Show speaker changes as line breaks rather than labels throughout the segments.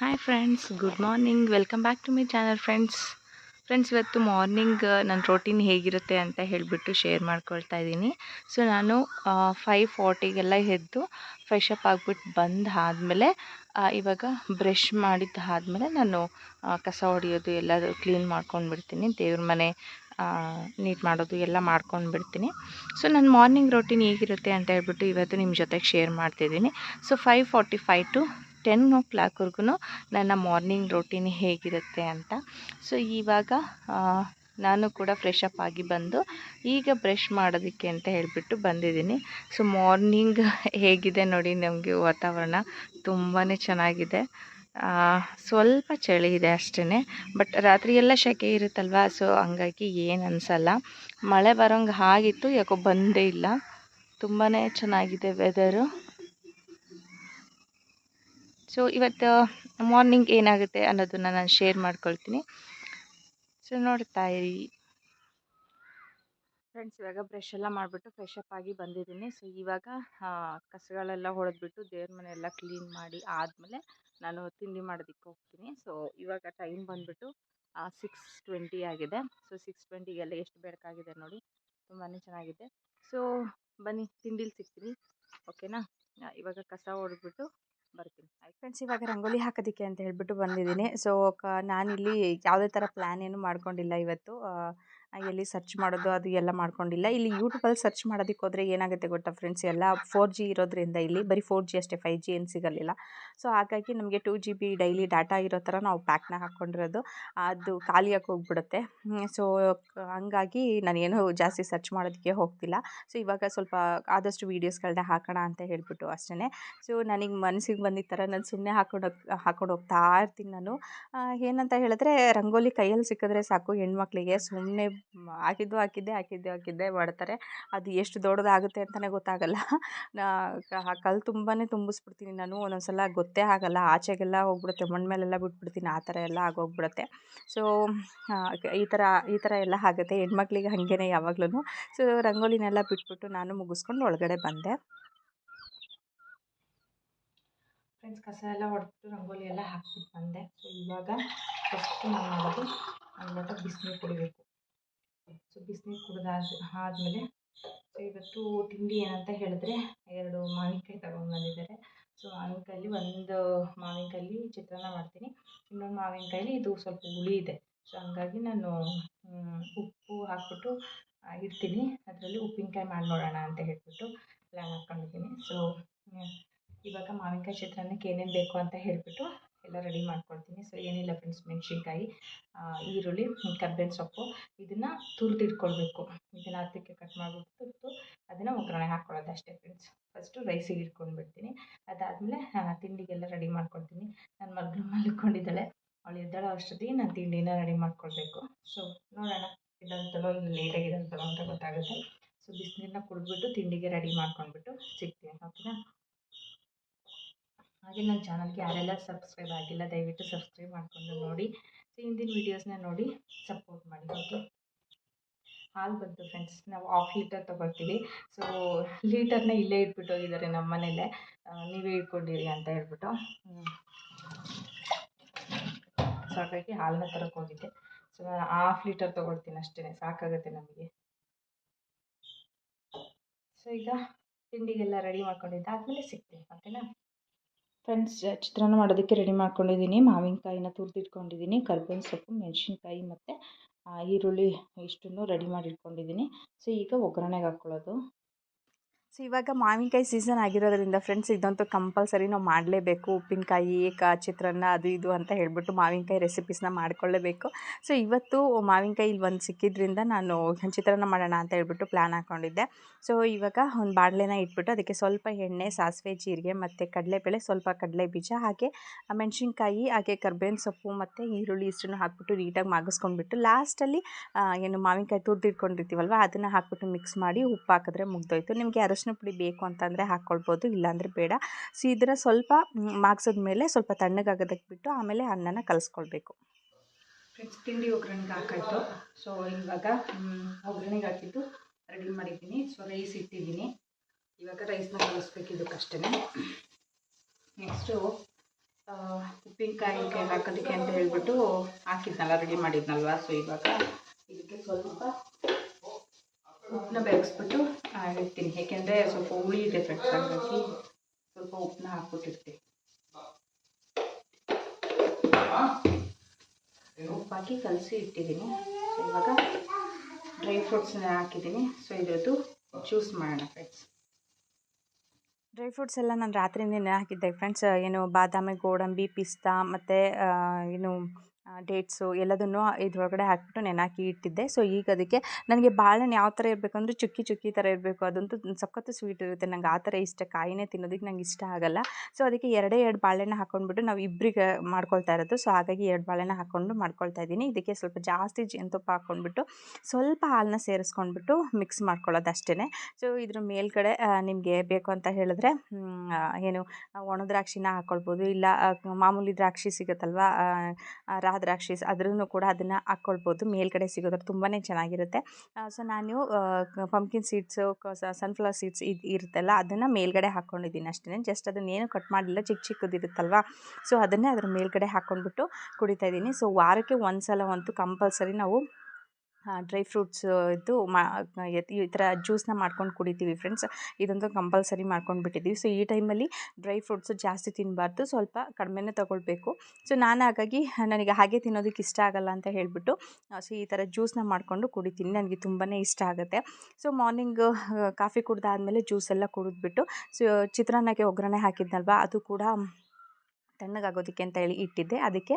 Hi friends good morning welcome back to my channel friends friends ಇವತ್ತು morning ನನ್ನ routine ಹೇಗಿರುತ್ತೆ ಅಂತ ಹೇಳಿಬಿಟ್ಟು ಶೇರ್ ಮಾಡ್ಕೊಳ್ತಾ ಇದ್ದೀನಿ. ಸೊ ನಾನು ಫೈವ್ ಫಾರ್ಟಿಗೆಲ್ಲ ಎದ್ದು ಫ್ರೆಶ್ ಅಪ್ ಆಗಿಬಿಟ್ಟು ಬಂದು ಆದಮೇಲೆ ಇವಾಗ ಬ್ರಷ್ ಮಾಡಿದ್ದು ಆದಮೇಲೆ ನಾನು ಕಸ ಹೊಡೆಯೋದು ಎಲ್ಲ ಕ್ಲೀನ್ ಮಾಡ್ಕೊಂಡು ಬಿಡ್ತೀನಿ ದೇವ್ರ ಮನೆ ನೀಟ್ ಮಾಡೋದು ಎಲ್ಲ ಮಾಡ್ಕೊಂಡು ಬಿಡ್ತೀನಿ ಸೊ ನನ್ನ ಮಾರ್ನಿಂಗ್ ರೊಟೀನ್ ಹೇಗಿರುತ್ತೆ ಅಂತ ಹೇಳ್ಬಿಟ್ಟು ಇವತ್ತು ನಿಮ್ಮ ಜೊತೆಗೆ ಶೇರ್ ಮಾಡ್ತಿದ್ದೀನಿ. So five forty five to ten ಓ ಕ್ಲಾಕ್ವರೆಗೂ ನನ್ನ ಮಾರ್ನಿಂಗ್ ರೊಟೀನ್ ಹೇಗಿರುತ್ತೆ ಅಂತ. ಸೊ ಇವಾಗ ನಾನು ಕೂಡ ಫ್ರೆಶ್ ಅಪ್ ಆಗಿ ಬಂದು ಈಗ ಬ್ರಷ್ ಮಾಡೋದಕ್ಕೆ ಅಂತ ಹೇಳಿಬಿಟ್ಟು ಬಂದಿದ್ದೀನಿ. ಸೊ ಮಾರ್ನಿಂಗ್ ಹೇಗಿದೆ ನೋಡಿ ನಮಗೆ ವಾತಾವರಣ ತುಂಬಾ ಚೆನ್ನಾಗಿದೆ. ಸ್ವಲ್ಪ ಚಳಿ ಇದೆ ಅಷ್ಟೇ ಬಟ್ ರಾತ್ರಿ ಎಲ್ಲ ಸೆಕೆ ಇರುತ್ತಲ್ವ? ಸೊ ಹಂಗಾಗಿ ಏನು ಅನಿಸಲ್ಲ. ಮಳೆ ಬರೋಂಗೆ ಆಗಿತ್ತು ಯಾಕೋ ಬಂದೇ ಇಲ್ಲ. ತುಂಬಾ ಚೆನ್ನಾಗಿದೆ ವೆದರು ಸೊ ಇವತ್ತು ಮಾರ್ನಿಂಗ್ ಏನಾಗುತ್ತೆ ಅನ್ನೋದನ್ನು ನಾನು ಶೇರ್ ಮಾಡ್ಕೊಳ್ತೀನಿ. ಸೊ ನೋಡ್ತಾ ಇರಿ. ಫ್ರೆಂಡ್ಸ್ ಇವಾಗ ಬ್ರಷ್ ಎಲ್ಲ ಮಾಡಿಬಿಟ್ಟು ಫ್ರೆಶ್ ಅಪ್ ಆಗಿ ಬಂದಿದ್ದೀನಿ. ಸೊ ಇವಾಗ ಕಸಗಳೆಲ್ಲ ಹೊಡೆದ್ಬಿಟ್ಟು ದೇವ್ರ ಮನೆ ಎಲ್ಲ ಕ್ಲೀನ್ ಮಾಡಿ ಆದಮೇಲೆ ನಾನು ತಿಂಡಿ ಮಾಡೋದಕ್ಕೆ ಹೋಗ್ತೀನಿ. ಸೊ ಇವಾಗ ಟೈಮ್ ಬಂದುಬಿಟ್ಟು ಸಿಕ್ಸ್ ಟ್ವೆಂಟಿ ಆಗಿದೆ. ಸೊ ಸಿಕ್ಸ್ ಟ್ವೆಂಟಿಗೆಲ್ಲ ಎಷ್ಟು ಬೇಕಾಗಿದೆ ನೋಡಿ ತುಂಬಾ ಚೆನ್ನಾಗಿದೆ. ಸೊ ಬನ್ನಿ, ತಿಂಡಿಲಿ ಸಿಗ್ತೀನಿ. ಓಕೆನಾ ಇವಾಗ ಕಸ ಹೊಡೆದ್ಬಿಟ್ಟು ಬರ್ತೀನಿ. ಫ್ರೆಂಡ್ಸ್ ಇವಾಗ ರಂಗೋಲಿ ಹಾಕೋದಕ್ಕೆ ಅಂತ ಹೇಳಿಬಿಟ್ಟು ಬಂದಿದ್ದೀನಿ. ಸೊ ಕ ನಾನಿಲ್ಲಿ ಯಾವುದೇ ಥರ ಪ್ಲ್ಯಾನ್ ಏನು ಮಾಡ್ಕೊಂಡಿಲ್ಲ ಇವತ್ತು. ಎಲ್ಲಿ ಸರ್ಚ್ ಮಾಡೋದು ಅದು ಎಲ್ಲ ಮಾಡ್ಕೊಂಡಿಲ್ಲ. ಇಲ್ಲಿ ಯೂಟ್ಯೂಬಲ್ಲಿ ಸರ್ಚ್ ಮಾಡೋದಕ್ಕೆ ಹೋದರೆ ಏನಾಗುತ್ತೆ ಗೊತ್ತಾ ಫ್ರೆಂಡ್ಸ್ ಎಲ್ಲ ಫೋರ್ ಜಿ ಇರೋದ್ರಿಂದ ಇಲ್ಲಿ ಬರೀ ಫೋರ್ ಜಿ ಅಷ್ಟೇ ಫೈವ್ ಜಿ ಏನು ಸಿಗಲಿಲ್ಲ ಸೊ ಹಾಗಾಗಿ ನಮಗೆ two G B daily data ಇರೋ ಥರ ನಾವು ಪ್ಯಾಕ್ನ ಹಾಕ್ಕೊಂಡಿರೋದು ಅದು ಖಾಲಿಯಾಗಿ ಹೋಗ್ಬಿಡುತ್ತೆ. ಸೊ ಹಂಗಾಗಿ ನಾನೇನು ಜಾಸ್ತಿ ಸರ್ಚ್ ಮಾಡೋದಕ್ಕೆ ಹೋಗ್ತಿಲ್ಲ. ಸೊ ಇವಾಗ ಸ್ವಲ್ಪ ಆದಷ್ಟು ವೀಡಿಯೋಸ್ಗಳನ್ನ ಹಾಕೋಣ ಅಂತ ಹೇಳಿಬಿಟ್ಟು ಅಷ್ಟೇ ಸೊ ನನಗೆ ಮನಸ್ಸಿಗೆ ಬಂದಿದ್ದ ಥರ ನಾನು ಸುಮ್ಮನೆ ಹಾಕೊಂಡು ಹಾಕೊಂಡು ಹೋಗ್ತಾ ಇರ್ತೀನಿ ನಾನು. ಏನಂತ ಹೇಳಿದ್ರೆ ರಂಗೋಲಿ ಕೈಯಲ್ಲಿ ಸಿಕ್ಕಿದ್ರೆ ಸಾಕು ಹೆಣ್ಮಕ್ಳಿಗೆ ಸುಮ್ಮನೆ ಹಾಕಿದ್ದು ಹಾಕಿದ್ದೆ ಹಾಕಿದ್ದು, ಹಾಕಿದ್ದೆ ಮಾಡ್ತಾರೆ. ಅದು ಎಷ್ಟು ದೊಡ್ಡದಾಗುತ್ತೆ ಅಂತಲೇ ಗೊತ್ತಾಗಲ್ಲ. ನಾ ಕಲ್ಲು ತುಂಬಾ ತುಂಬಿಸ್ಬಿಡ್ತೀನಿ ನಾನು ಒಂದೊಂದು ಸಲ ಗೊತ್ತೇ ಆಗಲ್ಲ. ಆಚೆಗೆಲ್ಲ ಹೋಗ್ಬಿಡುತ್ತೆ, ಮಣ್ಣು ಮೇಲೆಲ್ಲ ಬಿಟ್ಬಿಡ್ತೀನಿ, ಆ ಥರ ಎಲ್ಲ ಆಗೋಗ್ಬಿಡುತ್ತೆ. ಸೊ ಈ ಥರ ಈ ಥರ ಎಲ್ಲ ಆಗುತ್ತೆ. ಹೆಣ್ಮಕ್ಳಿಗೆ ಹಾಗೇನೆ ಯಾವಾಗ್ಲೂ ಸೊ, ರಂಗೋಲಿನೆಲ್ಲ ಬಿಟ್ಬಿಟ್ಟು ನಾನು ಮುಗಿಸ್ಕೊಂಡು ಒಳಗಡೆ ಬಂದೆ. ಫ್ರೆಂಡ್ಸ್ ಕಸ ಎಲ್ಲ ಹೊಡೆದು ರಂಗೋಲಿ ಎಲ್ಲ ಹಾಕ್ಬಿಟ್ಟು ಬಂದೆ. ಸೊ, ಇವಾಗ ಫಸ್ಟ್ ನಾನು ಮಾಡೋದು ಒಂದು ಲೋಟ ಬಿಸಿನೀರು ಕುಡಿಬೇಕು. ಸೊ ಬಿಸಿನೀರು ಕುಡಿದಾದ ಆದಮೇಲೆ ಸೊ ಇವತ್ತು ತಿಂಡಿ ಏನಂತ ಹೇಳಿದ್ರೆ ಎರಡು ಮಾವಿನಕಾಯಿ ತಗೊಂಡು ಬಂದಿದ್ದಾರೆ. ಸೊ ಮಾವಿನಕಾಯಲ್ಲಿ ಒಂದು ಮಾವಿನಕಾಯಲ್ಲಿ ಚಿತ್ರಾನ್ನ ಮಾಡ್ತೀನಿ. ಇನ್ನೊಂದು ಮಾವಿನಕಾಯಲ್ಲಿ ಇದು ಸ್ವಲ್ಪ ಹುಳಿ ಇದೆ. ಸೊ ಹಂಗಾಗಿ ನಾನು ಉಪ್ಪು ಹಾಕ್ಬಿಟ್ಟು ಇಡ್ತೀನಿ. ಅದರಲ್ಲಿ ಉಪ್ಪಿನಕಾಯಿ ಮಾಡಿ ನೋಡೋಣ ಅಂತ ಹೇಳ್ಬಿಟ್ಟು ಪ್ಲ್ಯಾನ್ ಹಾಕ್ಕೊಂಡಿದ್ದೀನಿ ಸೊ ಇವಾಗ ಮಾವಿನಕಾಯಿ ಚಿತ್ರಾನ್ನಕ್ಕೆ ಏನೇನು ಬೇಕು ಅಂತ ಹೇಳಿಬಿಟ್ಟು ಎಲ್ಲ ರೆಡಿ ಮಾಡ್ಕೊಳ್ತೀನಿ. ಸೊ ಏನಿಲ್ಲ ಫ್ರೆಂಡ್ಸ್ ಮೆಣಸಿನ್ಕಾಯಿ ಈರುಳ್ಳಿ, ಕರ್ಬೇವಿನ ಸೊಪ್ಪು, ಇದನ್ನು ತುರಿದಿಟ್ಕೊಳ್ಬೇಕು. ಇದನ್ನು ಹತ್ತಕ್ಕೆ ಕಟ್ ಮಾಡಿಬಿಟ್ಟು ತುರ್ತು ಅದನ್ನು ಒಗ್ಗರಣೆ ಹಾಕ್ಕೊಳ್ಳೋದು ಅಷ್ಟೇ ಫ್ರೆಂಡ್ಸ್ ಫಸ್ಟು ರೈಸಿಗೆ ಇಟ್ಕೊಂಡ್ಬಿಡ್ತೀನಿ. ಅದಾದಮೇಲೆ ತಿಂಡಿಗೆಲ್ಲ ರೆಡಿ ಮಾಡ್ಕೊಳ್ತೀನಿ. ನನ್ನ ಮಗಳು ಮಲ್ಕೊಂಡಿದ್ದಾಳೆ. ಅವಳು ಎದ್ದಾಳೋ ಅಷ್ಟೊತ್ತಿಗೆ ನಾನು ತಿಂಡಿನ ರೆಡಿ ಮಾಡ್ಕೊಳ್ಬೇಕು. ಸೊ ನೋಡೋಣ. ಇದಂತಲೋ ಇನ್ನು ಲೇಟಾಗಿ ಇದಂತಲೋ ಅಂತ ಗೊತ್ತಾಗುತ್ತೆ. ಸೊ ಬಿಸಿನೀರನ್ನ ಕುಡಿದ್ಬಿಟ್ಟು ತಿಂಡಿಗೆ ರೆಡಿ ಮಾಡ್ಕೊಂಡ್ಬಿಟ್ಟು ಸಿಗ್ತೀನಿ ಓಕೆನಾ ಹಾಗೆ ನನ್ನ ಚಾನಲ್ಗೆ ಯಾರೆಲ್ಲ ಸಬ್ಸ್ಕ್ರೈಬ್ ಆಗಿಲ್ಲ, ದಯವಿಟ್ಟು ಸಬ್ಸ್ಕ್ರೈಬ್ ಮಾಡಿಕೊಂಡು ನೋಡಿ. ಸೊ, ಹಿಂದಿನ ವೀಡಿಯೋಸ್ನ ನೋಡಿ ಸಪೋರ್ಟ್ ಮಾಡಿ, ಓಕೆ? ಹಾಲು ಬಂತು ಫ್ರೆಂಡ್ಸ್, ನಾವು ಹಾಫ್ ಲೀಟರ್ ತೊಗೊಳ್ತೀವಿ. ಸೊ ಲೀಟರ್ನ ಇಲ್ಲೇ ಇಟ್ಬಿಟ್ಟು ಹೋಗಿದ್ದಾರೆ ನಮ್ಮ ಮನೆಯಲ್ಲೇ ನೀವೇ ಇಟ್ಕೊಂಡಿರಿ ಅಂತ ಹೇಳ್ಬಿಟ್ಟು. ಸೊ ಹಾಗಾಗಿ ಹಾಲನ್ನ ತರಕ್ಕೆ ಹೋಗಿದ್ದೆ. ಸೊ, ನಾನು ಹಾಫ್ ಲೀಟರ್ ತೊಗೊಳ್ತೀನಿ ಅಷ್ಟೇ ಸಾಕಾಗುತ್ತೆ ನಮಗೆ. ಸೊ, ಈಗ ತಿಂಡಿಗೆಲ್ಲ ರೆಡಿ ಮಾಡ್ಕೊಂಡಿದ್ದಾದ್ಮೇಲೆ ಸಿಗ್ತೀನಿ, ಓಕೆನಾ? ಫ್ರೆಂಡ್ಸ್ ಚಿತ್ರಾನ್ನ ಮಾಡೋದಕ್ಕೆ ರೆಡಿ ಮಾಡ್ಕೊಂಡಿದ್ದೀನಿ. ಮಾವಿನಕಾಯಿನ ತುರಿದಿಟ್ಕೊಂಡಿದ್ದೀನಿ. ಕರ್ಬೇವಿನ ಸೊಪ್ಪು, ಮೆಣಸಿನ್ಕಾಯಿ ಮತ್ತು ಈರುಳ್ಳಿ ಇಷ್ಟನ್ನು ರೆಡಿ ಮಾಡಿ ಇಟ್ಕೊಂಡಿದ್ದೀನಿ ಸೊ ಈಗ ಒಗ್ಗರಣೆಗೆ ಹಾಕ್ಕೊಳ್ಳೋದು ಸೊ ಇವಾಗ ಮಾವಿನಕಾಯಿ ಸೀಸನ್ ಆಗಿರೋದ್ರಿಂದ ಫ್ರೆಂಡ್ಸ್ ಇದಂತೂ ಕಂಪಲ್ಸರಿ ನಾವು ಮಾಡಲೇಬೇಕು. ಉಪ್ಪಿನಕಾಯಿ ಕ ಚಿತ್ರಾನ್ನ ಅದು ಇದು ಅಂತ ಹೇಳ್ಬಿಟ್ಟು ಮಾವಿನಕಾಯಿ ರೆಸಿಪೀಸ್ನ ಮಾಡ್ಕೊಳ್ಳೇಬೇಕು. ಸೊ ಇವತ್ತು ಮಾವಿನಕಾಯಿ ಇಲ್ಲಿ ಒಂದು ಸಿಕ್ಕಿದ್ರಿಂದ ನಾನು ಚಿತ್ರಾನ್ನ ಮಾಡೋಣ ಅಂತ ಹೇಳ್ಬಿಟ್ಟು ಪ್ಲ್ಯಾನ್ ಹಾಕ್ಕೊಂಡಿದ್ದೆ ಸೊ ಇವಾಗ ಒಂದು ಬಾಣಲೆನ ಇಟ್ಬಿಟ್ಟು ಅದಕ್ಕೆ ಸ್ವಲ್ಪ ಎಣ್ಣೆ, ಸಾಸಿವೆ, ಜೀರಿಗೆ ಮತ್ತು ಕಡಲೆಬೇಳೆ, ಸ್ವಲ್ಪ ಕಡಲೆ ಬೀಜ ಹಾಗೆ ಮೆಣಸಿನ್ಕಾಯಿ ಹಾಗೆ ಕರ್ಬೇವಿನ ಸೊಪ್ಪು ಮತ್ತು ಈರುಳ್ಳಿ ಇಷ್ಟನ್ನು ಹಾಕ್ಬಿಟ್ಟು ನೀಟಾಗಿ ಮಾಗಿಸ್ಕೊಂಡ್ಬಿಟ್ಟು ಲಾಸ್ಟಲ್ಲಿ ಏನು ಮಾವಿನಕಾಯಿ ತುರ್ದಿಟ್ಕೊಂಡಿರ್ತೀವಲ್ವ ಅದನ್ನು ಹಾಕ್ಬಿಟ್ಟು ಮಿಕ್ಸ್ ಮಾಡಿ ಉಪ್ಪು ಹಾಕಿದ್ರೆ ಮುಗ್ದೋಯ್ತು. ನಿಮಗೆ ಅರಶಿನ ಪುಡಿ ಬೇಕು ಅಂತಂದರೆ ಹಾಕ್ಕೊಳ್ಬೋದು ಇಲ್ಲಾಂದರೆ ಬೇಡ. ಸೊ ಇದರ ಸ್ವಲ್ಪ ಮಾಗ್ಸಿದ್ಮೇಲೆ ಸ್ವಲ್ಪ ತಣ್ಣಗಾಗೋದಕ್ಕೆ ಬಿಟ್ಟು ಆಮೇಲೆ ಅನ್ನನ ಕಲಿಸ್ಕೊಳ್ಬೇಕು. ಫ್ರೆಂಡ್ಸ್ ತಿಂಡಿ ಒಗ್ಗರಣೆಗೆ ಹಾಕಾಯ್ತು. ಸೊ ಇವಾಗ ಒಗ್ಗರಣೆಗೆ ಹಾಕಿದ್ದು ರೆಡಿ ಮಾಡಿದ್ದೀನಿ ಸೊ ರೈಸ್ ಇಟ್ಟಿದ್ದೀನಿ. ಇವಾಗ ರೈಸ್ನ ಕಲಿಸ್ಬೇಕು ಇದಕ್ಕಷ್ಟೇ ನೆಕ್ಸ್ಟು ಉಪ್ಪಿನಕಾಯಿ ಹಾಕೋದಕ್ಕೆ ಅಂತ ಹೇಳ್ಬಿಟ್ಟು ಹಾಕಿದ್ನಲ್ಲ ರೆಡಿ ಮಾಡಿದ್ನಲ್ವ? ಸೊ ಇವಾಗ ಇದಕ್ಕೆ ಸ್ವಲ್ಪ ಯಾಕೆಂದರೆ ಏಕೆಂದರೆ ಸ್ವಲ್ಪ ಹುಳಿ ಇದೆ ಫ್ರೆಂಡ್ಸ್ ಹಾಗಾಗಿ ಸ್ವಲ್ಪ ಉಪ್ಪನ್ನ ಹಾಕ್ಬಿಟ್ಟಿರ್ತೀನಿ ಉಪ್ಪು ಹಾಕಿ ಕಲಸಿ ಇಟ್ಟಿದ್ದೀನಿ ಸೊ ಇವಾಗ ಡ್ರೈ ಫ್ರೂಟ್ಸ್ನ ಹಾಕಿದ್ದೀನಿ ಸೊ ಇದ್ರದ್ದು ಜ್ಯೂಸ್ ಮಾಡೋಣ ಫ್ರೆಂಡ್ಸ್ ಡ್ರೈ ಫ್ರೂಟ್ಸ್ ಎಲ್ಲ ನಾನು ರಾತ್ರಿಯಿಂದ ನೆನೆ ಹಾಕಿದ್ದೆ ಫ್ರೆಂಡ್ಸ್ ಏನು ಬಾದಾಮಿ ಗೋಡಂಬಿ ಪಿಸ್ತಾ ಮತ್ತು ಏನು ಡೇಟ್ಸು ಎಲ್ಲದನ್ನು ಇದರೊಳಗಡೆ ಹಾಕಿಬಿಟ್ಟು ನೆನೆಹಾಕಿ ಇಟ್ಟಿದ್ದೆ. ಸೊ ಈಗ ಅದಕ್ಕೆ ನನಗೆ ಬಾಳೆಹಣ್ಣು ಯಾವ ಥರ ಇರಬೇಕಂದ್ರೆ ಚುಕ್ಕಿ ಚುಕ್ಕಿ ಥರ ಇರಬೇಕು. ಅದಂತೂ ಸಖತ್ತು ಸ್ವೀಟ್ ಇರುತ್ತೆ. ನಂಗೆ ಆ ಥರ ಇಷ್ಟ. ಕಾಯಿನೇ ತಿನ್ನೋದಕ್ಕೆ ನಂಗೆ ಇಷ್ಟ ಆಗಲ್ಲ. ಸೊ ಅದಕ್ಕೆ ಎರಡೇ ಎರಡು ಬಾಳೆಹಣ್ಣು ಹಾಕೊಂಡ್ಬಿಟ್ಟು ನಾವು ಇಬ್ಬರಿಗೆ ಮಾಡ್ಕೊಳ್ತಾ ಇರೋದು. ಸೊ ಹಾಗಾಗಿ ಎರಡು ಬಾಳೆಹಣ್ಣು ಹಾಕ್ಕೊಂಡು ಮಾಡ್ಕೊಳ್ತಾ ಇದ್ದೀನಿ. ಇದಕ್ಕೆ ಸ್ವಲ್ಪ ಜಾಸ್ತಿ ಜೇನುತುಪ್ಪ ಹಾಕ್ಕೊಂಡ್ಬಿಟ್ಟು ಸ್ವಲ್ಪ ಹಾಲನ್ನ ಸೇರಿಸ್ಕೊಂಡ್ಬಿಟ್ಟು ಮಿಕ್ಸ್ ಮಾಡ್ಕೊಳ್ಳೋದು ಅಷ್ಟೇ ಸೊ ಇದ್ರ ಮೇಲ್ಗಡೆ ನಿಮಗೆ ಬೇಕು ಅಂತ ಹೇಳಿದ್ರೆ ಏನು ಒಣ ದ್ರಾಕ್ಷಿನ ಹಾಕ್ಕೊಳ್ಬೋದು ಇಲ್ಲ ಮಾಮೂಲಿ ದ್ರಾಕ್ಷಿ ಸಿಗುತ್ತಲ್ವ? ರಾ ದ್ರಾಕ್ಷಿ ಅದ್ರೂ ಕೂಡ ಅದನ್ನು ಹಾಕ್ಕೊಳ್ಬೋದು ಮೇಲ್ಗಡೆ ಸಿಗೋದ್ರ ತುಂಬಾ ಚೆನ್ನಾಗಿರುತ್ತೆ. ಸೊ ನಾನು ಪಂಪ್ಕಿನ್ ಸೀಡ್ಸು ಸನ್ಫ್ಲವರ್ ಸೀಡ್ಸ್ ಇದು, ಇರುತ್ತಲ್ಲ, ಅದನ್ನು ಮೇಲ್ಗಡೆ ಹಾಕ್ಕೊಂಡಿದ್ದೀನಿ ಅಷ್ಟೇ ಜಸ್ಟ್ ಅದನ್ನೇನು ಕಟ್ ಮಾಡಿಲ್ಲ ಚಿಕ್ಕ ಚಿಕ್ಕದಿರುತ್ತಲ್ವ ಸೊ ಅದನ್ನೇ ಅದ್ರ ಮೇಲ್ಗಡೆ ಹಾಕ್ಕೊಂಡ್ಬಿಟ್ಟು ಕುಡಿತಾ ಇದ್ದೀನಿ. ಸೊ ವಾರಕ್ಕೆ ಒಂದು ಸಲ ಅಂತೂ ಕಂಪಲ್ಸರಿ ನಾವು ಡ್ರೈ ಫ್ರೂಟ್ಸ್ ಇದು ಮಾ ಈ ಥರ ಜ್ಯೂಸನ್ನ ಮಾಡ್ಕೊಂಡು ಕುಡಿತೀವಿ ಫ್ರೆಂಡ್ಸ್ ಇದೊಂದು ಕಂಪಲ್ಸರಿ ಮಾಡ್ಕೊಂಡು ಬಿಟ್ಟಿದ್ದೀವಿ ಸೊ ಈ ಟೈಮಲ್ಲಿ ಡ್ರೈ ಫ್ರೂಟ್ಸು ಜಾಸ್ತಿ ತಿನ್ನಬಾರ್ದು ಸ್ವಲ್ಪ ಕಡಿಮೆನೇ ತೊಗೊಳ್ಬೇಕು. ಸೊ ನಾನು ಹಾಗಾಗಿ ನನಗೆ ಹಾಗೆ ತಿನ್ನೋದಕ್ಕೆ ಇಷ್ಟ ಆಗಲ್ಲ ಅಂತ ಹೇಳಿಬಿಟ್ಟು ಸೊ ಈ ಥರ ಜ್ಯೂಸನ್ನ ಮಾಡಿಕೊಂಡು ಕುಡಿತೀನಿ. ನನಗೆ ತುಂಬಾ ಇಷ್ಟ ಆಗುತ್ತೆ. ಸೊ ಮಾರ್ನಿಂಗ್ ಕಾಫಿ ಕುಡ್ದಾದ್ಮೇಲೆ ಜ್ಯೂಸೆಲ್ಲ ಕುಡಿದ್ಬಿಟ್ಟು ಸೊ ಚಿತ್ರಾನ್ನಕ್ಕೆ ಒಗ್ಗರಣೆ ಹಾಕಿದ್ನಲ್ವ, ಅದು ಕೂಡ ತಣ್ಣಗಾಗೋದಕ್ಕೆ ಅಂತ ಹೇಳಿ ಇಟ್ಟಿದ್ದೆ. ಅದಕ್ಕೆ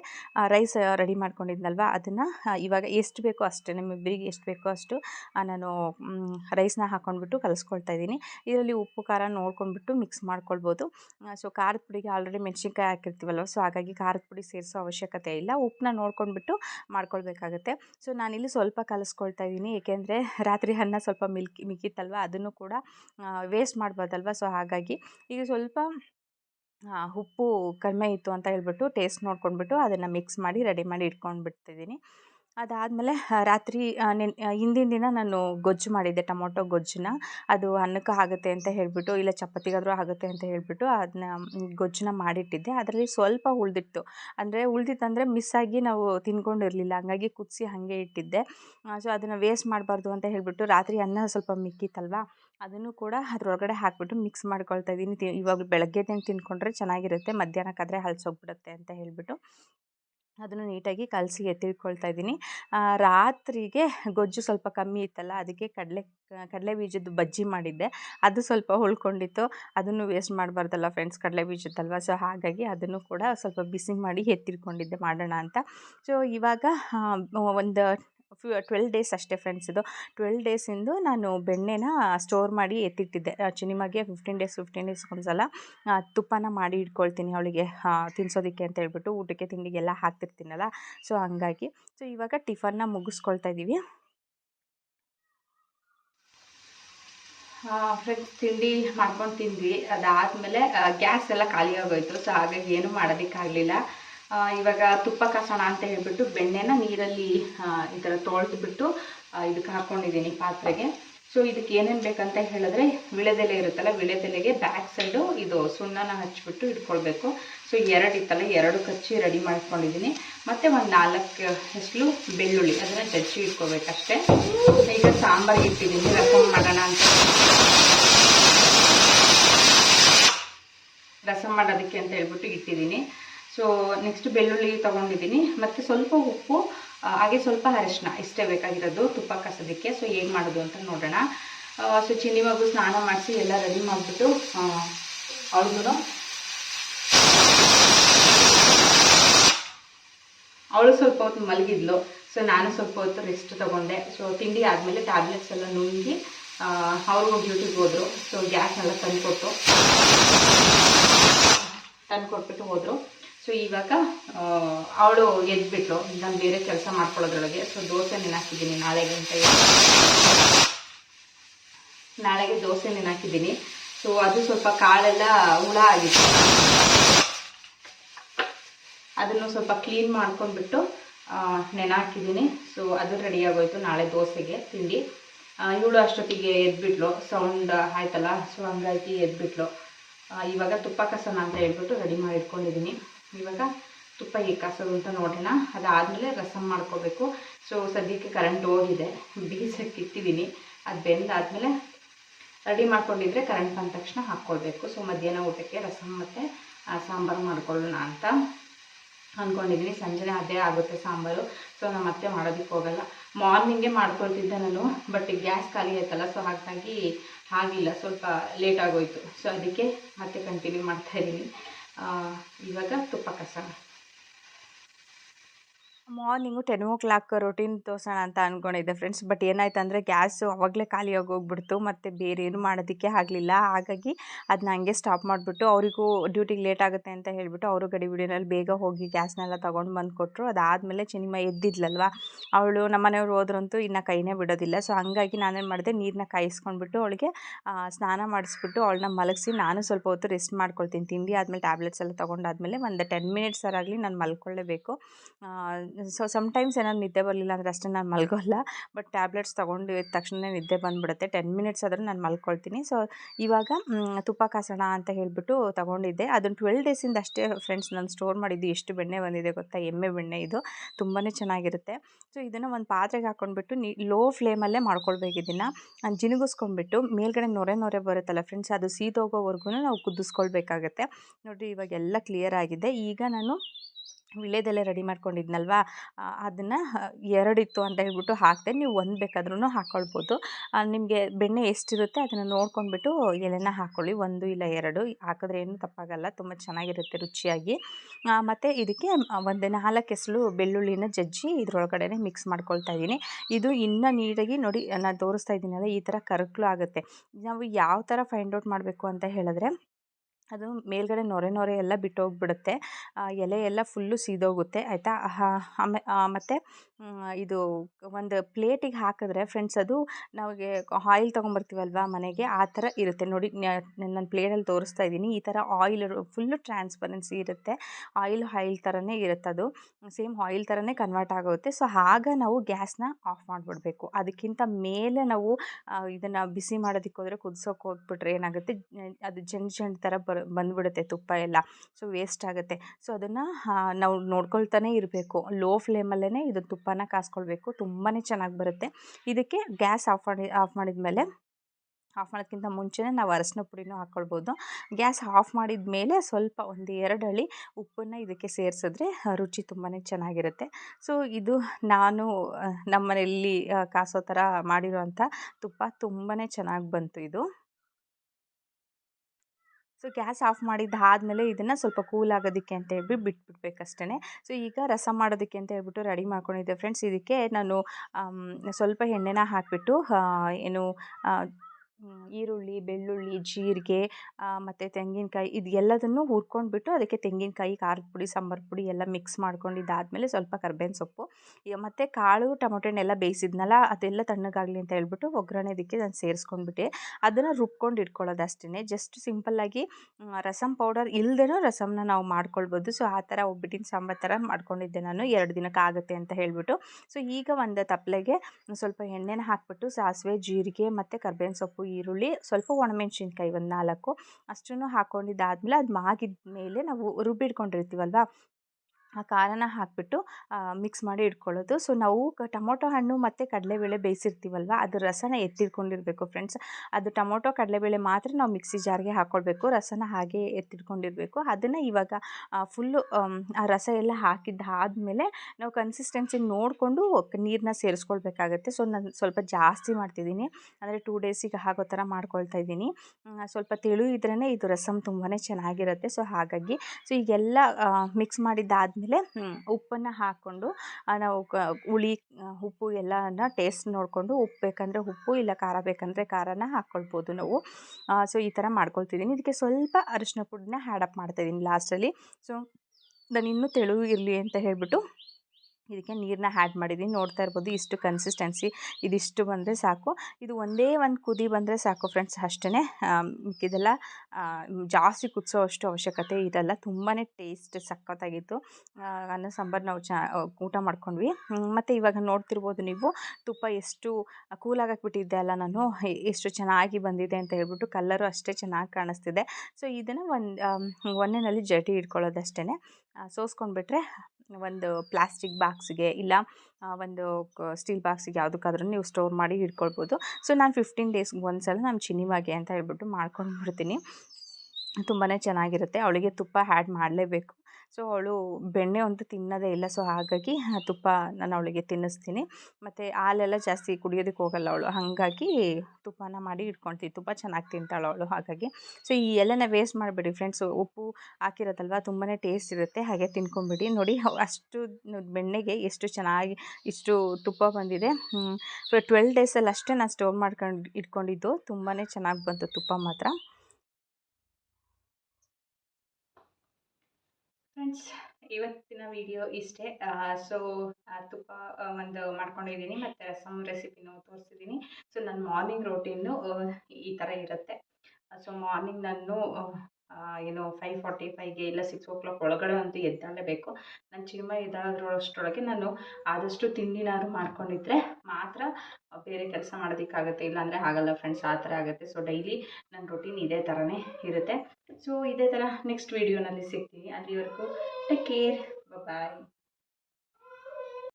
ರೈಸ್ ರೆಡಿ ಮಾಡ್ಕೊಂಡಿದ್ನಲ್ವ? ಅದನ್ನು ಇವಾಗ ಎಷ್ಟು ಬೇಕೋ ಅಷ್ಟೇ ನಮ್ಮಿಬ್ಬರಿಗೆ ಎಷ್ಟು ಬೇಕೋ ಅಷ್ಟು ನಾನು ರೈಸ್ನ ಹಾಕ್ಕೊಂಡ್ಬಿಟ್ಟು ಕಲಿಸ್ಕೊಳ್ತಾ ಇದ್ದೀನಿ. ಇದರಲ್ಲಿ ಉಪ್ಪು, ಖಾರ ನೋಡ್ಕೊಂಡ್ಬಿಟ್ಟು ಮಿಕ್ಸ್ ಮಾಡ್ಕೊಳ್ಬೋದು. ಸೊ ಖಾರದ ಪುಡಿಗೆ ಆಲ್ರೆಡಿ ಮೆಣಸಿನ್ಕಾಯಿ ಹಾಕಿರ್ತೀವಲ್ವ? ಸೊ ಹಾಗಾಗಿ ಖಾರದ ಪುಡಿ ಸೇರಿಸೋ ಅವಶ್ಯಕತೆ ಇಲ್ಲ. ಉಪ್ಪನ್ನ ನೋಡ್ಕೊಂಡ್ಬಿಟ್ಟು ಮಾಡ್ಕೊಳ್ಬೇಕಾಗತ್ತೆ. ಸೊ ನಾನಿಲ್ಲಿ ಸ್ವಲ್ಪ ಕಲಿಸ್ಕೊಳ್ತಾ ಇದ್ದೀನಿ. ಏಕೆಂದರೆ, ರಾತ್ರಿ ಅನ್ನ ಸ್ವಲ್ಪ ಮಿಲ್ಕಿ, ಮಿಕ್ಕಿತ್ತಲ್ವ? ಅದನ್ನು ಕೂಡ ವೇಸ್ಟ್ ಮಾಡ್ಬೋದಲ್ವ? ಸೊ ಹಾಗಾಗಿ ಈಗ ಸ್ವಲ್ಪ ಉಪ್ಪು ಕಡಿಮೆ ಇತ್ತು ಅಂತ ಹೇಳ್ಬಿಟ್ಟು ಟೇಸ್ಟ್ ನೋಡ್ಕೊಂಡ್ಬಿಟ್ಟು ಅದನ್ನು ಮಿಕ್ಸ್ ಮಾಡಿ ರೆಡಿ ಮಾಡಿ ಇಟ್ಕೊಂಡು ಬಿಡ್ತಿದ್ದೀನಿ ಅದಾದಮೇಲೆ ರಾತ್ರಿ ನೆನ್ ಹಿಂದಿನ ದಿನ ನಾನು ಗೊಜ್ಜು ಮಾಡಿದ್ದೆ, ಟೊಮೊಟೊ ಗೊಜ್ಜನ್ನ ಅದು ಅನ್ನಕ್ಕೆ ಆಗುತ್ತೆ ಅಂತ ಹೇಳಿಬಿಟ್ಟು, ಇಲ್ಲ ಚಪಾತಿಗಾದರೂ ಆಗುತ್ತೆ ಅಂತ ಹೇಳಿಬಿಟ್ಟು ಅದನ್ನ ಗೊಜ್ಜನ್ನ ಮಾಡಿಟ್ಟಿದ್ದೆ. ಅದರಲ್ಲಿ ಸ್ವಲ್ಪ ಉಳಿದಿತ್ತು. ಅಂದರೆ, ಉಳಿದಿತ್ತಂದರೆ ಮಿಸ್ ಆಗಿ ನಾವು ತಿನ್ಕೊಂಡಿರಲಿಲ್ಲ. ಹಂಗಾಗಿ ಕುದಿಸಿ ಹಾಗೆ ಇಟ್ಟಿದ್ದೆ. ಸೊ ಅದನ್ನು ವೇಸ್ಟ್ ಮಾಡಬಾರ್ದು ಅಂತ ಹೇಳಿಬಿಟ್ಟು ರಾತ್ರಿ ಅನ್ನ ಸ್ವಲ್ಪ ಮಿಕ್ಕಿತ್ತಲ್ವಾ, ಅದನ್ನು ಕೂಡ ಅದರೊಳಗಡೆ ಹಾಕಿಬಿಟ್ಟು ಮಿಕ್ಸ್ ಮಾಡ್ಕೊಳ್ತಾ ಇದ್ದೀನಿ. ಇವಾಗ ಬೆಳಗ್ಗೆ ತಿಂದು ತಿನ್ಕೊಂಡ್ರೆ ಚೆನ್ನಾಗಿರುತ್ತೆ, ಮಧ್ಯಾಹ್ನಕ್ಕಾದರೆ ಹಲ್ಸೋಗ್ಬಿಡುತ್ತೆ ಅಂತ ಹೇಳಿಬಿಟ್ಟು. ಅದನ್ನು ನೀಟಾಗಿ ಕಲಸಿ ಎತ್ತಿಟ್ಕೊಳ್ತಾ ಇದ್ದೀನಿ. ರಾತ್ರಿಗೆ ಗೊಜ್ಜು ಸ್ವಲ್ಪ ಕಮ್ಮಿ ಇತ್ತಲ್ಲ, ಅದಕ್ಕೆ ಕಡಲೆ ಕಡಲೆ ಬೀಜದ ಬಜ್ಜಿ ಮಾಡಿದ್ದೆ. ಅದು ಸ್ವಲ್ಪ ಉಳ್ಕೊಂಡಿತ್ತು ಅದನ್ನು ವೇಸ್ಟ್ ಮಾಡಬಾರ್ದಲ್ಲ ಫ್ರೆಂಡ್ಸ್, ಕಡಲೆ ಬೀಜದಲ್ವ ಸೊ, ಹಾಗಾಗಿ ಅದನ್ನು ಕೂಡ ಸ್ವಲ್ಪ ಬಿಸಿ ಮಾಡಿ ಎತ್ತಿಟ್ಕೊಂಡಿದ್ದೆ ಮಾಡೋಣ ಅಂತ. ಸೊ, ಇವಾಗ ಒಂದು ಫ್ಯೂ ಟ್ವೆಲ್ ಡೇಸ್ ಅಷ್ಟೇ ಫ್ರೆಂಡ್ಸ್ ಇದು. ಟ್ವೆಲ್ ಡೇಸಿಂದು ನಾನು ಬೆಣ್ಣೆನ ಸ್ಟೋರ್ ಮಾಡಿ ಎತ್ತಿಟ್ಟಿದ್ದೆ. ಚಿನಿಮಾಗೆ ಫಿಫ್ಟೀನ್ ಡೇಸ್ ಫಿಫ್ಟೀನ್ ಡೇಸ್ ಒಂದ್ಸಲ ತುಪ್ಪನ ಮಾಡಿ ಇಟ್ಕೊಳ್ತೀನಿ ಅವಳಿಗೆ ತಿನ್ನಿಸೋದಕ್ಕೆ ಅಂತ ಹೇಳ್ಬಿಟ್ಟು ಊಟಕ್ಕೆ ತಿಂಡಿಗೆಲ್ಲ ಹಾಕ್ತಿರ್ತೀನಲ್ಲ ಸೊ ಹಂಗಾಗಿ ಸೊ ಇವಾಗ ಟಿಫನ್ನ ಮುಗಿಸ್ಕೊಳ್ತಾ ಇದ್ದೀವಿ ಫ್ರೆಂಡ್ಸ್ ತಿಂಡಿ ಮಾಡ್ಕೊಂಡು ತಿಂದ್ವಿ. ಅದಾದಮೇಲೆ ಗ್ಯಾಸ್ ಎಲ್ಲ ಖಾಲಿ ಆಗೋಯ್ತು ಸೊ ಹಾಗಾಗಿ ಏನು ಮಾಡೋದಕ್ಕಾಗಲಿಲ್ಲ. ಇವಾಗ ತುಪ್ಪ ಕಾಸೋಣ ಅಂತ ಹೇಳ್ಬಿಟ್ಟು ಬೆಣ್ಣೆನ ನೀರಲ್ಲಿ ಈ ಥರ ತೊಳೆದ್ಬಿಟ್ಟು ಇದಕ್ಕೆ ಹಾಕ್ಕೊಂಡಿದ್ದೀನಿ ಪಾತ್ರೆಗೆ. ಸೊ ಇದಕ್ಕೆ ಏನೇನು ಬೇಕಂತ ಹೇಳಿದ್ರೆ ವಿಳೆದೆಲೆ ಇರುತ್ತಲ್ಲ, ವಿಳೆದೆಲೆಗೆ ಬ್ಯಾಕ್ ಸೈಡು ಇದು ಸುಣ್ಣನ ಹಚ್ಬಿಟ್ಟು ಇಟ್ಕೊಳ್ಬೇಕು. ಸೊ ಎರಡು ಇತ್ತಲ್ಲ, ಎರಡು ಕಚ್ಚಿ ರೆಡಿ ಮಾಡ್ಕೊಂಡಿದ್ದೀನಿ. ಮತ್ತು ಒಂದು ನಾಲ್ಕು ಹೆಸರು ಬೆಳ್ಳುಳ್ಳಿ, ಅದನ್ನು ಜಜ್ಜಿ ಇಟ್ಕೋಬೇಕಷ್ಟೇ. ಈಗ ಸಾಂಬಾರಿಗೆ ಇಟ್ಟಿದ್ದೀನಿ, ರಸಂ ಮಾಡೋಣ ಅಂತ. ರಸಂ ಮಾಡೋದಕ್ಕೆ ಅಂತ ಹೇಳ್ಬಿಟ್ಟು ಇಟ್ಟಿದ್ದೀನಿ. ಸೊ ನೆಕ್ಸ್ಟ್ ಬೆಳ್ಳುಳ್ಳಿ ತೊಗೊಂಡಿದ್ದೀನಿ. ಮತ್ತು ಸ್ವಲ್ಪ ಉಪ್ಪು ಹಾಗೆ ಸ್ವಲ್ಪ ಅರಿಶಿನ ಇಷ್ಟೇ ಬೇಕಾಗಿರೋದು ತುಪ್ಪ ಕಸೋದಕ್ಕೆ. ಸೊ ಏನು ಮಾಡೋದು ಅಂತ ನೋಡೋಣ. ಸೊ ಚಿನ್ನಿ ಮಗು ಸ್ನಾನ ಮಾಡಿಸಿ ಎಲ್ಲ ರೆಡಿ ಮಾಡಿಬಿಟ್ಟು ಅವಳಿಗೂ ಅವಳು ಸ್ವಲ್ಪ ಹೊತ್ತು ಮಲಗಿದ್ಲು. ಸೊ ನಾನು ಸ್ವಲ್ಪ ಹೊತ್ತು ರೆಸ್ಟ್ ತೊಗೊಂಡೆ. ಸೊ ತಿಂಡಿ ಆದಮೇಲೆ ಟ್ಯಾಬ್ಲೆಟ್ಸ್ ಎಲ್ಲ ನುಂಗಿ ಅವ್ರಿಗೂ ಡ್ಯೂಟಿಗೆ ಹೋದರು. ಸೊ ಗ್ಯಾಸ್ನೆಲ್ಲ ತಂದುಕೊಟ್ಟು, ತಂದುಕೊಟ್ಬಿಟ್ಟು ಹೋದರು. ಸೊ ಇವಾಗ ಅವಳು ಎದ್ಬಿಟ್ಲು. ನಾನು ಬೇರೆ ಕೆಲಸ ಮಾಡ್ಕೊಳ್ಳೋದ್ರೊಳಗೆ. ಸೊ ದೋಸೆ ನೆನಾಕಿದ್ದೀನಿ ನಾಳೆಗೆ ಅಂತ ನಾಳೆಗೆ ದೋಸೆ ನೆನಾಕಿದ್ದೀನಿ. ಸೊ ಅದು ಸ್ವಲ್ಪ ಕಾಳೆಲ್ಲ ಹುಳ ಆಗಿತ್ತು. ಅದನ್ನು ಸ್ವಲ್ಪ ಕ್ಲೀನ್ ಮಾಡ್ಕೊಂಡ್ಬಿಟ್ಟು ನೆನಾಕಿದ್ದೀನಿ. ಸೊ ಅದು ರೆಡಿ ಆಗೋಯ್ತು ನಾಳೆ ದೋಸೆಗೆ ತಿಂಡಿ. ಇವಳು ಅಷ್ಟೊತ್ತಿಗೆ ಎದ್ಬಿಟ್ಲು. ಸೌಂಡ್ ಆಯ್ತಲ್ಲ, ಸೊ ಹಂಗಾಗಿ ಎದ್ಬಿಟ್ಲು. ಇವಾಗ ತುಪ್ಪ ಕಸನ ಅಂತ ಹೇಳ್ಬಿಟ್ಟು ರೆಡಿ ಮಾಡಿ ಇಟ್ಕೊಂಡಿದ್ದೀನಿ ಇವಾಗ ತುಪ್ಪ ಹೇಗೆ ಕಾಸೋದು ಅಂತ ನೋಡೋಣ. ಅದಾದಮೇಲೆ ರಸಮ್ ಮಾಡ್ಕೋಬೇಕು. ಸೊ ಸದ್ಯಕ್ಕೆ ಕರೆಂಟ್ ಹೋಗಿದೆ. ಬೀಸಕ್ಕೆ ಇಟ್ಟಿದ್ದೀನಿ ಅದು ಬೆಂದಾದಮೇಲೆ ರೆಡಿ ಮಾಡ್ಕೊಂಡಿದ್ರೆ ಕರೆಂಟ್ ಬಂದ ತಕ್ಷಣ ಹಾಕ್ಕೊಳ್ಬೇಕು. ಸೊ ಮಧ್ಯಾಹ್ನ ಊಟಕ್ಕೆ ರಸಮ್ ಮತ್ತು ಸಾಂಬಾರು ಮಾಡ್ಕೊಳ್ಳೋಣ ಅಂತ ಅಂದ್ಕೊಂಡಿದ್ದೀನಿ ಸಂಜೆನೇ ಅದೇ ಆಗುತ್ತೆ ಸಾಂಬಾರು. ಸೊ ನಮ್ಮ ಮತ್ತೆ ಮಾಡೋದಕ್ಕೆ ಹೋಗಲ್ಲ. ಮಾರ್ನಿಂಗೇ ಮಾಡ್ಕೊಳ್ತಿದ್ದೆ ನಾನು ಬಟ್ ಗ್ಯಾಸ್ ಖಾಲಿ ಆಯ್ತಲ್ಲ ಸೊ ಹಾಗಾಗಿ ಆಗಿಲ್ಲ ಸ್ವಲ್ಪ ಲೇಟ್ ಆಗೋಯ್ತು. ಸೊ ಅದಕ್ಕೆ ಮತ್ತೆ ಕಂಟಿನ್ಯೂ ಮಾಡ್ತಾಯಿದ್ದೀನಿ ಇವಾಗ ತುಪ್ಪ ಕಸ. Morning ten o'clock routine ತೋರ್ಸೋಣ ಅಂತ ಅಂದ್ಕೊಂಡಿದ್ದೆ ಫ್ರೆಂಡ್ಸ್ ಬಟ್ ಏನಾಯ್ತು ಅಂದರೆ ಗ್ಯಾಸು ಅವಾಗಲೇ ಖಾಲಿಯಾಗಿ ಹೋಗ್ಬಿಡ್ತು ಮತ್ತು ಬೇರೆ ಏನು ಮಾಡೋದಕ್ಕೆ ಆಗಲಿಲ್ಲ. ಹಾಗಾಗಿ ಅದನ್ನ ಹಂಗೆ ಸ್ಟಾಪ್ ಮಾಡಿಬಿಟ್ಟು ಅವರಿಗೂ ಡ್ಯೂಟಿಗೆ ಲೇಟ್ ಆಗುತ್ತೆ ಅಂತ ಹೇಳಿಬಿಟ್ಟು ಅವರು ಗಡಿ ಬಿಡಿನಲ್ಲಿ ಬೇಗ ಹೋಗಿ ಗ್ಯಾಸ್ನೆಲ್ಲ ತೊಗೊಂಡು ಬಂದು ಕೊಟ್ಟರು ಅದಾದಮೇಲೆ ಚಿನಿಮ ಎದ್ದಿದ್ಲಲ್ವ? ಅವಳು ನಮ್ಮ ಮನೆಯವ್ರು ಹೋದ್ರಂತೂ ಇನ್ನು ಕೈನೇ ಬಿಡೋದಿಲ್ಲ. ಸೊ ಹಂಗಾಗಿ ನಾನೇನು ಮಾಡಿದೆ ನೀರನ್ನ ಕಾಯಿಸ್ಕೊಂಡ್ಬಿಟ್ಟು ಅವಳಿಗೆ ಸ್ನಾನ ಮಾಡಿಸ್ಬಿಟ್ಟು ಅವಳನ್ನ ಮಲಗಿಸಿ ನಾನು ಸ್ವಲ್ಪ ಹೊತ್ತು ರೆಸ್ಟ್ ಮಾಡ್ಕೊಳ್ತೀನಿ. ತಿಂಡಿ ಆದಮೇಲೆ ಟ್ಯಾಬ್ಲೆಟ್ಸ್ ಎಲ್ಲ ತೊಗೊಂಡಾದ್ಮೇಲೆ ಒಂದು ಟೆನ್ ಮಿನಿಟ್ಸ್ ಆಗಲಿ ನಾನು ಮಲ್ಕೊಳ್ಳೇಬೇಕು ಸೊ ಸಮ್ಟೈಮ್ಸ್ ಏನಾದ್ರು ನಿದ್ದೆ ಬರಲಿಲ್ಲ ಅಂದರೆ ಅಷ್ಟೇ ನಾನು ಮಲ್ಗೋಲ್ಲ. ಬಟ್ ಟ್ಯಾಬ್ಲೆಟ್ಸ್ ತೊಗೊಂಡು ತಕ್ಷಣ ನಿದ್ದೆ ಬಂದುಬಿಡುತ್ತೆ. ಟೆನ್ ಮಿನಿಟ್ಸ್ ಆದರೂ ನಾನು ಮಲ್ಕೊಳ್ತೀನಿ. ಸೊ ಇವಾಗ ತುಪ್ಪ ಕಾಸೋಣ ಅಂತ ಹೇಳಿಬಿಟ್ಟು ತೊಗೊಂಡಿದ್ದೆ. ಅದನ್ನು ಟ್ವೆಲ್ ಡೇಸಿಂದ ಅಷ್ಟೇ ಫ್ರೆಂಡ್ಸ್ ನಾನು ಸ್ಟೋರ್ ಮಾಡಿದ್ದು ಎಷ್ಟು ಬೆಣ್ಣೆ ಬಂದಿದೆ ಗೊತ್ತಾ? ಎಮ್ಮೆ ಬೆಣ್ಣೆ ಇದು. ತುಂಬಾ ಚೆನ್ನಾಗಿರುತ್ತೆ. ಸೊ ಇದನ್ನು ಒಂದು ಪಾತ್ರೆಗೆ ಹಾಕ್ಕೊಂಡ್ಬಿಟ್ಟು ನೀ ಲೋ ಫ್ಲೇಮಲ್ಲೇ ಮಾಡ್ಕೊಳ್ಬೇಕು ಇದನ್ನು. ಜಿನುಗಿಸ್ಕೊಂಡ್ಬಿಟ್ಟು ಮೇಲ್ಗಡೆ ನೊರೆ ನೊರೆ ಬರುತ್ತಲ್ಲ ಫ್ರೆಂಡ್ಸ್ ಅದು ಸೀದೋಗೋವರೆಗೂ ನಾವು ಕುದಿಸ್ಕೊಳ್ಬೇಕಾಗತ್ತೆ. ನೋಡಿರಿ, ಇವಾಗೆಲ್ಲ ಕ್ಲಿಯರ್ ಆಗಿದೆ. ಈಗ ನಾನು ವಿಳ್ಯದೆಲೆ ರೆಡಿ ಮಾಡ್ಕೊಂಡಿದ್ನಲ್ವಾ? ಅದನ್ನು ಎರಡಿತ್ತು ಅಂತ ಹೇಳ್ಬಿಟ್ಟು ಹಾಕಿದೆ ನೀವು ಒಂದು ಬೇಕಾದ್ರೂ ಹಾಕ್ಕೊಳ್ಬೋದು ನಿಮಗೆ ಬೆಣ್ಣೆ ಎಷ್ಟಿರುತ್ತೆ ಅದನ್ನು ನೋಡ್ಕೊಂಡ್ಬಿಟ್ಟು ಎಲೆನ ಹಾಕ್ಕೊಳ್ಳಿ ಒಂದು ಇಲ್ಲ ಎರಡು. ಹಾಕಿದ್ರೆ ಏನು ತಪ್ಪಾಗಲ್ಲ. ತುಂಬ ಚೆನ್ನಾಗಿರುತ್ತೆ ರುಚಿಯಾಗಿ. ಮತ್ತು ಇದಕ್ಕೆ ಒಂದು ನಾಲ್ಕು ಎಸಳು ಬೆಳ್ಳುಳ್ಳಿನ ಜಜ್ಜಿ ಇದರೊಳಗಡೆ ಮಿಕ್ಸ್ ಮಾಡ್ಕೊಳ್ತಾ ಇದ್ದೀನಿ. ಇದು ಇನ್ನೂ ನೀಟಾಗಿ ನೋಡಿ ನಾನು ತೋರಿಸ್ತಾ ಇದ್ದೀನಲ್ಲ, ಈ ಥರ ಕರಕಲು ಆಗುತ್ತೆ. ನಾವು ಯಾವ ಥರ ಫೈಂಡ್ ಔಟ್ ಮಾಡಬೇಕು ಅಂತ ಹೇಳಿದ್ರೆ ಅದು ಮೇಲ್ಗಡೆ ನೊರೆ ನೊರೆ ಎಲ್ಲ ಬಿಟ್ಟೋಗ್ಬಿಡುತ್ತೆ. ಎಲೆ ಎಲ್ಲ ಫುಲ್ಲು ಸೀದೋಗುತ್ತೆ, ಆಯಿತಾ? ಮತ್ತು ಇದು ಒಂದು ಪ್ಲೇಟಿಗೆ ಹಾಕಿದ್ರೆ ಫ್ರೆಂಡ್ಸ್ ಅದು ನಮಗೆ ಆಯಿಲ್ ತೊಗೊಂಬರ್ತೀವಲ್ವ ಮನೆಗೆ, ಆ ಥರ ಇರುತ್ತೆ. ನೋಡಿ ನಾನು ಪ್ಲೇಟಲ್ಲಿ ತೋರಿಸ್ತಾ ಇದ್ದೀನಿ. ಈ ಥರ ಆಯಿಲ್ ಫುಲ್ಲು ಟ್ರಾನ್ಸ್ಪರೆನ್ಸಿ ಇರುತ್ತೆ. ಆಯಿಲ್ ಆಯಿಲ್ ಥರನೇ ಇರುತ್ತೆ ಅದು ಸೇಮ್ ಆಯಿಲ್ ಥರನೇ ಕನ್ವರ್ಟ್ ಆಗುತ್ತೆ ಸೊ, ಆಗ ನಾವು ಗ್ಯಾಸ್ನ ಆಫ್ ಮಾಡಿಬಿಡ್ಬೇಕು. ಅದಕ್ಕಿಂತ ಮೇಲೆ ನಾವು ಇದನ್ನು ಬಿಸಿ ಮಾಡೋದಕ್ಕೆ ಹೋದರೆ ಕುದಿಸೋಕೆ ಹೋಗ್ಬಿಟ್ರೆ ಏನಾಗುತ್ತೆ ಅದು ಜಂಡ್ ಜಂಡ್ ಥರ ಬರ್ ಬಂದುಬಿಡುತ್ತೆ ತುಪ್ಪ ಎಲ್ಲ. ಸೊ ವೇಸ್ಟ್ ಆಗುತ್ತೆ. ಸೊ ಅದನ್ನು ನಾವು ನೋಡ್ಕೊಳ್ತಾನೆ ಇರಬೇಕು. ಲೋ ಫ್ಲೇಮಲ್ಲೇ ಇದು ತುಪ್ಪನ ಕಾಸ್ಕೊಳ್ಬೇಕು. ತುಂಬಾ ಚೆನ್ನಾಗಿ ಬರುತ್ತೆ. ಇದಕ್ಕೆ ಗ್ಯಾಸ್ ಆಫ್ ಮಾಡಿ, ಆಫ್ ಮಾಡಿದ ಮೇಲೆ ಆಫ್ ಮಾಡೋದಕ್ಕಿಂತ ಮುಂಚೆನೇ ನಾವು ಅರಶಿನ ಪುಡಿನೂ ಹಾಕ್ಕೊಳ್ಬೋದು ಗ್ಯಾಸ್ ಆಫ್ ಮಾಡಿದ ಮೇಲೆ ಸ್ವಲ್ಪ ಒಂದು ಎರಡು ಹಳಿ ಉಪ್ಪನ್ನು ಇದಕ್ಕೆ ಸೇರಿಸಿದ್ರೆ ರುಚಿ ತುಂಬಾ ಚೆನ್ನಾಗಿರುತ್ತೆ. ಸೊ ಇದು ನಾನು ನಮ್ಮನೆಯಲ್ಲಿ ಕಾಸೋ ಥರ ಮಾಡಿರೋವಂಥ ತುಪ್ಪ ತುಂಬಾ ಚೆನ್ನಾಗಿ ಬಂತು ಇದು. ಸೊ, ಗ್ಯಾಸ್ ಆಫ್ ಮಾಡಿದ್ದಾದಮೇಲೆ ಇದನ್ನು ಸ್ವಲ್ಪ ಕೂಲ್ ಆಗೋದಕ್ಕೆ ಅಂತ ಹೇಳ್ಬಿಟ್ಟು ಬಿಟ್ಬಿಡ್ಬೇಕು ಸೊ, ಈಗ ರಸ ಮಾಡೋದಕ್ಕೆ ಅಂತ ಹೇಳ್ಬಿಟ್ಟು ರೆಡಿ ಮಾಡ್ಕೊಂಡಿದ್ದೆ ಫ್ರೆಂಡ್ಸ್. ಇದಕ್ಕೆ ನಾನು ಸ್ವಲ್ಪ ಎಣ್ಣೆನ ಹಾಕಿಬಿಟ್ಟು ಏನು ಈರುಳ್ಳಿ, ಬೆಳ್ಳುಳ್ಳಿ, ಜೀರಿಗೆ ಮತ್ತು ತೆಂಗಿನಕಾಯಿ ಇದು ಎಲ್ಲದನ್ನೂ ಹುರ್ಕೊಂಡ್ಬಿಟ್ಟು ಅದಕ್ಕೆ ತೆಂಗಿನಕಾಯಿ, ಖಾರದ ಪುಡಿ, ಸಾಂಬಾರು ಪುಡಿ ಎಲ್ಲ ಮಿಕ್ಸ್ ಮಾಡ್ಕೊಂಡಿದ್ದಾದಮೇಲೆ ಸ್ವಲ್ಪ ಕರ್ಬೇವಿನ ಸೊಪ್ಪು ಮತ್ತು ಕಾಳು ಟೊಮೊಟೊನೆಲ್ಲ ಬೇಯಿಸಿದ್ನಲ್ಲ ಅದೆಲ್ಲ ತಣ್ಣಗಾಗಲಿ ಅಂತ ಹೇಳ್ಬಿಟ್ಟು ಒಗ್ಗರಣೆ ಇದಕ್ಕೆ ನಾನು ಸೇರಿಸ್ಕೊಂಡ್ಬಿಟ್ಟೆ. ಅದನ್ನು ರುಬ್ಕೊಂಡು ಇಟ್ಕೊಳ್ಳೋದು ಅಷ್ಟೇ ಜಸ್ಟ್ ಸಿಂಪಲ್ಲಾಗಿ ರಸಮ್ ಪೌಡರ್ ಇಲ್ಲದೇನೂ ರಸಮ್ನ ನಾವು ಮಾಡ್ಕೊಳ್ಬೋದು. ಸೊ, ಆ ಥರ ಒಬ್ಬಿಟ್ಟಿನ ಸಾಂಬಾರು ಥರ ಮಾಡ್ಕೊಂಡಿದ್ದೆ ನಾನು. ಎರಡು ದಿನಕ್ಕೆ ಆಗುತ್ತೆ ಅಂತ ಹೇಳಿಬಿಟ್ಟು. ಸೊ, ಈಗ ಒಂದು ತಪ್ಪಲೆಗೆ ಸ್ವಲ್ಪ ಎಣ್ಣೆನ ಹಾಕ್ಬಿಟ್ಟು ಸಾಸಿವೆ, ಜೀರಿಗೆ ಮತ್ತು ಕರ್ಬೇವಿನ ಸೊಪ್ಪು ಈರುಳ್ಳಿ ಸ್ವಲ್ಪ ಒಣಮೆಣ್ಸಿನ್ಕಾಯಿ ಒಂದು ನಾಲ್ಕು ಅಷ್ಟನ್ನು ಹಾಕ್ಕೊಂಡಿದ್ದಾದ್ಮೇಲೆ ಅದು ಮಾಗಿದ ಮೇಲೆ ನಾವು ರುಬ್ಬಿಟ್ಕೊಂಡಿರ್ತೀವಲ್ವ? ಆ ಖಾರನ ಹಾಕಿಬಿಟ್ಟು ಮಿಕ್ಸ್ ಮಾಡಿ ಇಟ್ಕೊಳ್ಳೋದು. ಸೊ ನಾವು ಟೊಮೊಟೊ ಹಣ್ಣು ಮತ್ತು ಕಡಲೆಬೇಳೆ ಬೇಯಿಸಿರ್ತೀವಲ್ವ, ಅದು ರಸನ ಎತ್ತಿಟ್ಕೊಂಡಿರಬೇಕು ಫ್ರೆಂಡ್ಸ್ ಅದು ಟೊಮೊಟೊ, ಕಡಲೆಬೇಳೆ ಮಾತ್ರ ನಾವು ಮಿಕ್ಸಿ ಜಾರ್ಗೆ ಹಾಕ್ಕೊಳ್ಬೇಕು ರಸನ ಹಾಗೆ ಎತ್ತಿಟ್ಕೊಂಡಿರಬೇಕು. ಅದನ್ನು ಇವಾಗ ಫುಲ್ಲು ಆ ರಸ ಎಲ್ಲ ಹಾಕಿದ್ದಾದಮೇಲೆ ನಾವು ಕನ್ಸಿಸ್ಟೆನ್ಸಿ ನೋಡಿಕೊಂಡು ನೀರನ್ನ ಸೇರಿಸ್ಕೊಳ್ಬೇಕಾಗತ್ತೆ. ಸೊ ನಾನು ಸ್ವಲ್ಪ ಜಾಸ್ತಿ ಮಾಡ್ತಿದ್ದೀನಿ. ಅಂದರೆ ಟೂ ಡೇಸಿಗೆ ಆಗೋ ಥರ ಮಾಡ್ಕೊಳ್ತಾ ಇದ್ದೀನಿ. ಸ್ವಲ್ಪ ತೆಳು ಇದ್ರೇ ಇದು ರಸಮ್ ತುಂಬಾ ಚೆನ್ನಾಗಿರುತ್ತೆ. ಸೊ ಹಾಗಾಗಿ ಸೊ ಈಗೆಲ್ಲ ಮಿಕ್ಸ್ ಮಾಡಿದ್ದಾದ್ಮೇಲೆ ಆಮೇಲೆ ಉಪ್ಪನ್ನು ಹಾಕ್ಕೊಂಡು ನಾವು ಹುಳಿ ಉಪ್ಪು ಎಲ್ಲನ ಟೇಸ್ಟ್ ನೋಡಿಕೊಂಡು ಉಪ್ಪು ಬೇಕಂದರೆ ಉಪ್ಪು ಇಲ್ಲ ಖಾರ ಬೇಕಂದರೆ ಖಾರನ ಹಾಕ್ಕೊಳ್ಬೋದು ನಾವು. ಸೊ ಈ ಥರ ಮಾಡ್ಕೊಳ್ತಿದ್ದೀನಿ. ಇದಕ್ಕೆ ಸ್ವಲ್ಪ ಅರಿಶಿನ ಪುಡಿನ ಆ್ಯಡಪ್ ಮಾಡ್ತಾಯಿದ್ದೀನಿ ಲಾಸ್ಟಲ್ಲಿ. ಸೊ ನಾನು ಇನ್ನೂ ತೆಳು ಇರಲಿ ಅಂತ ಹೇಳಿಬಿಟ್ಟು ಇದಕ್ಕೆ ನೀರನ್ನ ಆ್ಯಡ್ ಮಾಡಿದ್ದೀನಿ ನೋಡ್ತಾ ಇರ್ಬೋದು ಇಷ್ಟು ಕನ್ಸಿಸ್ಟೆನ್ಸಿ ಇದಿಷ್ಟು ಬಂದರೆ ಸಾಕು. ಇದು ಒಂದೇ ಒಂದು ಕುದಿ ಬಂದರೆ ಸಾಕು ಫ್ರೆಂಡ್ಸ್ ಅಷ್ಟೇ ಇದೆಲ್ಲ ಜಾಸ್ತಿ ಕುದಿಸೋ ಅಷ್ಟು ಅವಶ್ಯಕತೆ ಇರಲ್ಲ ತುಂಬಾ ಟೇಸ್ಟ್ ಸಖತ್ತಾಗಿತ್ತು. ಅನ್ನ ಸಾಂಬಾರು ನಾವು ಚಾ ಊಟ ಮಾಡ್ಕೊಂಡ್ವಿ. ಮತ್ತು ಇವಾಗ ನೋಡ್ತಿರ್ಬೋದು ನೀವು, ತುಪ್ಪ ಎಷ್ಟು ಕೂಲಾಗಾಕ್ಬಿಟ್ಟಿದ್ದೆ ಅಲ್ಲ ನಾನು ಎಷ್ಟು ಚೆನ್ನಾಗಿ ಬಂದಿದೆ ಅಂತ ಹೇಳ್ಬಿಟ್ಟು ಕಲ್ಲರು ಅಷ್ಟೇ ಚೆನ್ನಾಗಿ ಕಾಣಿಸ್ತಿದೆ. ಸೊ ಇದನ್ನು ಒಂದು ಒಂದೇನಲ್ಲಿ ಜಟಿ ಇಟ್ಕೊಳ್ಳೋದು ಅಷ್ಟೇ ಸೋಸ್ಕೊಂಡ್ಬಿಟ್ರೆ ಒಂದು ಪ್ಲಾಸ್ಟಿಕ್ ಬಾಕ್ಸ್ಗೆ ಇಲ್ಲ ಒಂದು ಸ್ಟೀಲ್ ಬಾಕ್ಸಿಗೆ ಯಾವುದಕ್ಕಾದ್ರೂ ನೀವು ಸ್ಟೋರ್ ಮಾಡಿ ಇಟ್ಕೊಳ್ಬೋದು. ಸೊ, ನಾನು ಫಿಫ್ಟೀನ್ ಡೇಸ್ಗೆ ಒಂದು ಸಲ ನಾನು ಚಿನಿಮಾಗೆ ಅಂತ ಹೇಳ್ಬಿಟ್ಟು ಮಾಡ್ಕೊಂಡು ಬಿಡ್ತೀನಿ ತುಂಬಾ ಚೆನ್ನಾಗಿರುತ್ತೆ. ಅವಳಿಗೆ ತುಪ್ಪ ಆ್ಯಡ್ ಮಾಡಲೇಬೇಕು. ಸೊ, ಅವಳು ಬೆಣ್ಣೆ ಅಂತೂ ತಿನ್ನೋದೇ ಇಲ್ಲ. ಸೊ, ಹಾಗಾಗಿ ತುಪ್ಪ ನಾನು ಅವಳಿಗೆ ತಿನ್ನಿಸ್ತೀನಿ. ಮತ್ತು ಹಾಲೆಲ್ಲ ಜಾಸ್ತಿ ಕುಡಿಯೋದಕ್ಕೆ ಹೋಗಲ್ಲ ಅವಳು. ಹಾಗಾಗಿ ತುಪ್ಪನ ಮಾಡಿ ಇಟ್ಕೊಳ್ತೀನಿ ತುಪ್ಪ ಚೆನ್ನಾಗಿ ತಿಂತಾಳೆ ಅವಳು ಹಾಗಾಗಿ. ಸೊ, ಈ ಎಲ್ಲನ ವೇಸ್ಟ್ ಮಾಡಬೇಡಿ ಫ್ರೆಂಡ್ಸ್ ಉಪ್ಪು ಹಾಕಿರೋದಲ್ವ ತುಂಬಾ ಟೇಸ್ಟ್ ಇರುತ್ತೆ. ಹಾಗೆ ತಿನ್ಕೊಂಬಿಡಿ. ನೋಡಿ ಅಷ್ಟು ಬೆಣ್ಣೆಗೆ ಎಷ್ಟು ಚೆನ್ನಾಗಿ ಇಷ್ಟು ತುಪ್ಪ ಬಂದಿದೆ. ಟ್ವೆಲ್ ಡೇಸಲ್ಲಿ ಅಷ್ಟೇ ನಾನು ಸ್ಟೋರ್ ಮಾಡ್ಕೊಂಡು ಇಟ್ಕೊಂಡಿದ್ದು. ತುಂಬಾ ಚೆನ್ನಾಗಿ ಬಂತು ತುಪ್ಪ ಮಾತ್ರ. ಫ್ರೆಂಡ್ಸ್ ಇವತ್ತಿನ ವಿಡಿಯೋ ಇಷ್ಟೇ. ಸೊ ತುಪ್ಪ ಒಂದು ಮಾಡ್ಕೊಂಡಿದ್ದೀನಿ. ಮತ್ತು ರಸಮ್ ರೆಸಿಪಿನೂ ತೋರಿಸಿದ್ದೀನಿ. ಸೊ ನನ್ನ ಮಾರ್ನಿಂಗ್ ರೋಟೀನು ಈ ಥರ ಇರುತ್ತೆ. ಸೊ ಮಾರ್ನಿಂಗ್ ನಾನು ಏನು ಫೈವ್ ಫಾರ್ಟಿ ಫೈವ್ಗೆ ಇಲ್ಲ ಸಿಕ್ಸ್ ಓ ಕ್ಲಾಕ್ ಒಳಗಡೆ ಅಂತೂ ನಾನು ನನ್ನ ಚಿಮ್ಮ ಅಷ್ಟರೊಳಗೆ ನಾನು ಆದಷ್ಟು ತಿಂಡಿನಾದ್ರು ಮಾಡ್ಕೊಂಡಿದ್ರೆ ಮಾತ್ರ ಬೇರೆ ಕೆಲಸ ಮಾಡೋದಕ್ಕಾಗುತ್ತೆ. ಇಲ್ಲಾಂದರೆ ಆಗಲ್ಲ ಫ್ರೆಂಡ್ಸ್ ಆ ಥರ ಆಗುತ್ತೆ. ಸೊ ಡೈಲಿ ನನ್ನ ರೊಟೀನ್ ಇದೇ ಥರನೇ ಇರುತ್ತೆ. ಸೊ ಇದೇ ಥರ ನೆಕ್ಸ್ಟ್ ವೀಡಿಯೋನಲ್ಲಿ ಸಿಗ್ತೀನಿ. ಅಲ್ಲಿವರೆಗೂ ಟೇಕ್ ಕೇರ್ ಬಾಯ್